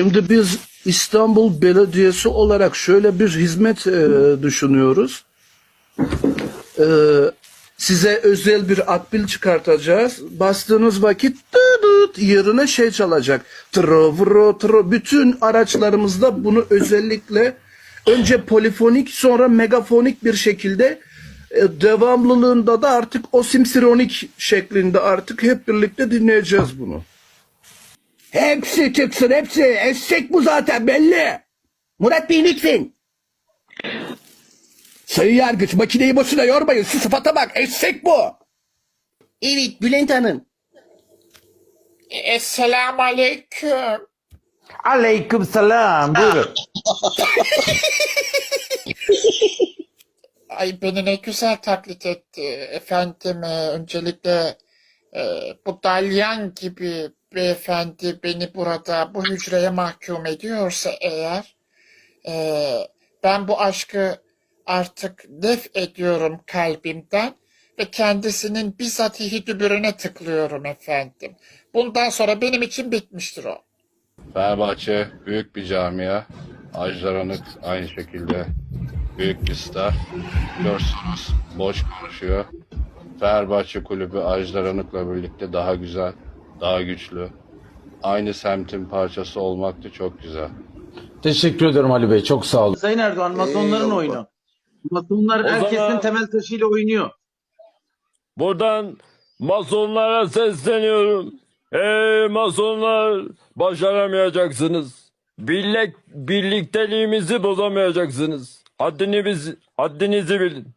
Şimdi biz İstanbul Belediyesi olarak şöyle bir hizmet e, düşünüyoruz. E, size özel bir akbil çıkartacağız. Bastığınız vakit dıdıt yerine şey çalacak. Tro, vro, tro. Bütün araçlarımızda bunu özellikle önce polifonik sonra megafonik bir şekilde e, devamlılığında da artık o simsironik şeklinde artık hep birlikte dinleyeceğiz bunu. Hepsi çıksın hepsi. Eşek bu zaten belli. Murat Bey lütfen. Sayın Yargıç makineyi boşuna yormayın. Şu sıfata bak eşek bu. Evet Bülent Hanım. Esselamu aleyküm. Aleyküm selam. Buyurun. Ay beni ne güzel taklit etti. Efendim e, öncelikle e, bu dalyan gibi beyefendi beni burada bu hücreye mahkum ediyorsa eğer e, ben bu aşkı artık def ediyorum kalbimden ve kendisinin bizatihi dübürüne tıklıyorum efendim. Bundan sonra benim için bitmiştir o. Fenerbahçe büyük bir camia. Ajdar Anıt aynı şekilde büyük bir star. Biliyorsunuz boş konuşuyor. Fenerbahçe kulübü Ajdar Anıt'la birlikte daha güzel, daha güçlü. Aynı semtin parçası olmak da çok güzel. Teşekkür ederim Ali Bey. Çok sağ olun. Sayın Erdoğan masonların Eyvallah. oyunu. Masonlar herkesin zaman- temel taşıyla oynuyor. Buradan masonlara sesleniyorum. Ey masonlar başaramayacaksınız. Birlik, birlikteliğimizi bozamayacaksınız. Haddini biz, haddinizi bilin.